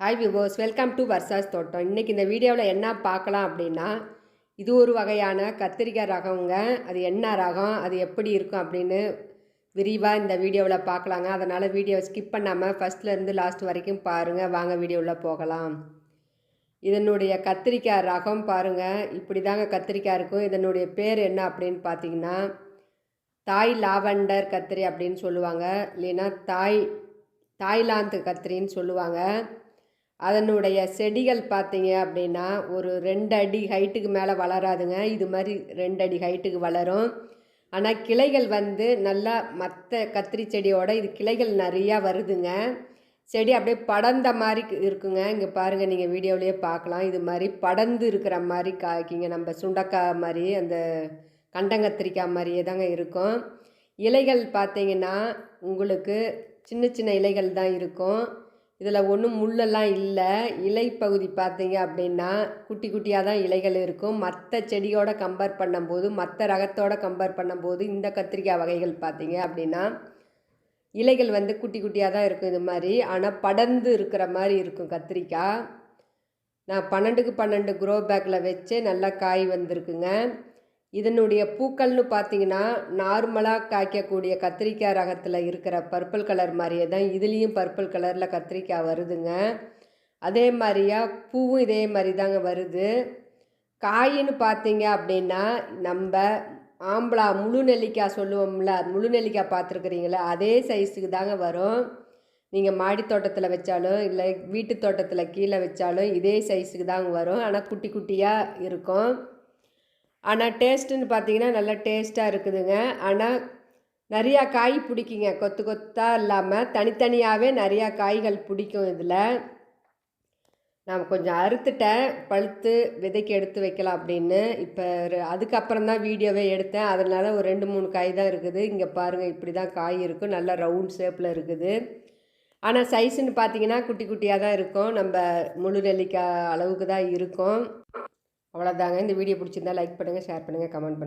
Hi viewers welcome to Varsha's தோட்டம் இன்றைக்கி இந்த வீடியோவில் என்ன பார்க்கலாம் அப்படின்னா இது ஒரு வகையான கத்திரிக்காய் ரகங்க அது என்ன ரகம் அது எப்படி இருக்கும் அப்படின்னு விரிவாக இந்த வீடியோவில் பார்க்கலாங்க. அதனால் வீடியோ ஸ்கிப் பண்ணாமல் ஃபஸ்ட்லேருந்து லாஸ்ட் வரைக்கும் பாருங்கள் வாங்க வீடியோவில் போகலாம். இதனுடைய கத்திரிக்காய் ரகம் பாருங்கள் இப்படி தாங்க கத்திரிக்காய் இருக்கும். இதனுடைய பேர் என்ன அப்படின்னு பார்த்தீங்கன்னா தாய் லாவண்டர் கத்திரி அப்படின்னு சொல்லுவாங்க. இல்லைன்னா தாய் தாய்லாந்து கத்திரின்னு சொல்லுவாங்க. அதனுடைய செடிகள் பார்த்தீங்க அப்படின்னா ஒரு ரெண்டு அடி ஹைட்டுக்கு மேலே வளராதுங்க. இது மாதிரி ரெண்டு அடி ஹைட்டுக்கு வளரும். ஆனால் கிளைகள் வந்து நல்லா மற்ற கத்திரி செடியோட இது கிளைகள் நிறையா வருதுங்க. செடி அப்படியே படர்ந்த மாதிரி இருக்குங்க. இங்கே பாருங்கள் நீங்கள் வீடியோவிலேயே பார்க்கலாம். இது மாதிரி படர்ந்து இருக்கிற மாதிரி காய்க்கிங்க நம்ம சுண்டக்காய் மாதிரி அந்த கண்டங்கத்திரிக்காய் மாதிரியே தாங்க இருக்கும். இலைகள் பார்த்தீங்கன்னா உங்களுக்கு சின்ன சின்ன இலைகள் தான் இருக்கும். இதில் ஒன்றும் முள்ளெல்லாம் இல்லை. இலை பகுதி பார்த்தீங்க அப்படின்னா குட்டி குட்டியாக தான் இலைகள் இருக்கும். மற்ற செடியோட கம்பேர் பண்ணும்போது மற்ற ரகத்தோட கம்பேர் பண்ணும்போது இந்த கத்திரிக்காய் வகைகள் பார்த்தீங்க அப்படின்னா இலைகள் வந்து குட்டி குட்டியாக தான் இருக்கும் இது மாதிரி. ஆனால் படர்ந்து இருக்கிற மாதிரி இருக்கும் கத்திரிக்காய். நான் பன்னெண்டுக்கு பன்னெண்டு க்ரோ பேக்கில் வச்சு நல்லா காய் வந்திருக்குங்க. இதனுடைய பூக்கள்னு பார்த்தீங்கன்னா நார்மலாக காய்க்கக்கூடிய கத்திரிக்காய் ரகத்தில் இருக்கிற பர்பிள் கலர் மாதிரியே தான் இதுலேயும் பர்பிள் கலரில் கத்திரிக்காய் வருதுங்க. அதே மாதிரியா பூவும் இதே மாதிரி தாங்க வருது. காயின்னு பார்த்தீங்க அப்படின்னா நம்ம ஆம்பளா முழு நெல்லிக்காய் சொல்லுவோம்ல முழு நெல்லிக்காய் பார்த்துருக்குறீங்களா அதே சைஸுக்கு தாங்க வரும். நீங்கள் மாடி தோட்டத்தில் வச்சாலும் இல்லை வீட்டு தோட்டத்தில் கீழே வச்சாலும் இதே சைஸுக்கு தாங்க வரும். ஆனால் குட்டி குட்டியாக இருக்கும். ஆனால் டேஸ்ட்டுன்னு பார்த்தீங்கன்னா நல்லா டேஸ்ட்டாக இருக்குதுங்க. ஆனால் நிறையா காய் பிடிக்குங்க. கொத்து கொத்தாக இல்லாமல் தனித்தனியாகவே நிறையா காய்கள் பிடிக்கும் இதில். நான் கொஞ்சம் அறுத்துட்டேன். பழுத்து விதைக்கு எடுத்து வைக்கலாம் அப்படின்னு. இப்போ அதுக்கப்புறம் தான் வீடியோவே எடுத்தேன். அதனால் ஒரு ரெண்டு மூணு காய் தான் இருக்குது. இங்கே பாருங்கள் இப்படி தான் காய் இருக்கும் நல்லா ரவுண்ட் ஷேப்பில் இருக்குது. ஆனால் சைஸுன்னு பார்த்தீங்கன்னா குட்டி குட்டியாக தான் இருக்கும். நம்ம முழு நெல்லிக்காய் அளவுக்கு தான் இருக்கும். அவ்வளோதாங்க இந்த வீடியோ பிடிச்சிருந்தா லைக் பண்ணுங்கள் ஷேர் பண்ணுங்கள் கமெண்ட் பண்ணுங்கள்